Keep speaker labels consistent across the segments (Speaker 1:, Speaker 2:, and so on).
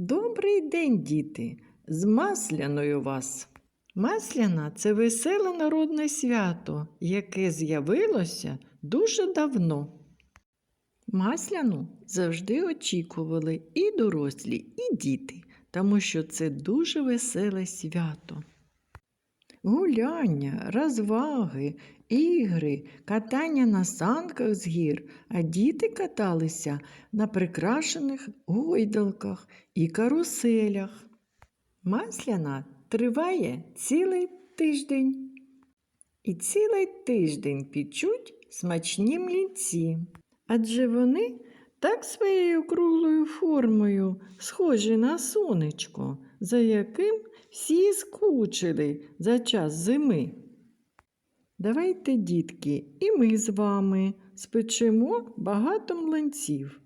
Speaker 1: Добрий день, діти! З Масляною вас! Масляна це веселе народне свято, яке з'явилося дуже давно. Масляну завжди очікували і дорослі, і діти, тому що це дуже веселе свято. Гуляння, розваги, ігри, катання на санках з гір, а діти каталися на прикрашених гойдалках і каруселях. Масляна триває цілий тиждень. І цілий тиждень пічуть смачні млінці, адже вони так своєю круглою формою схожі на сонечко, за яким всі скучили за час зими. Давайте, дітки, і ми з вами спечемо багато млинців.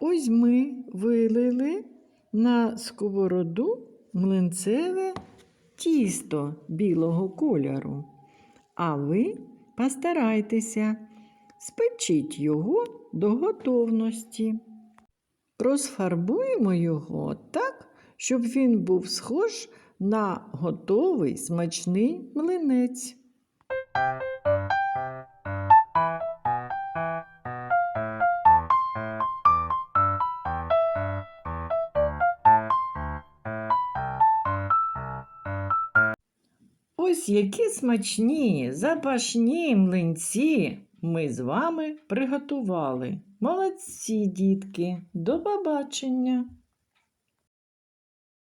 Speaker 1: Ось ми вилили на сковороду млинцеве тісто білого кольору. А ви постарайтеся, спечіть його до готовності. Розфарбуємо його так, щоб він був схож на готовий смачний млинець. Ось які смачні, запашні млинці ми з вами приготували. Молодці, дітки, до побачення!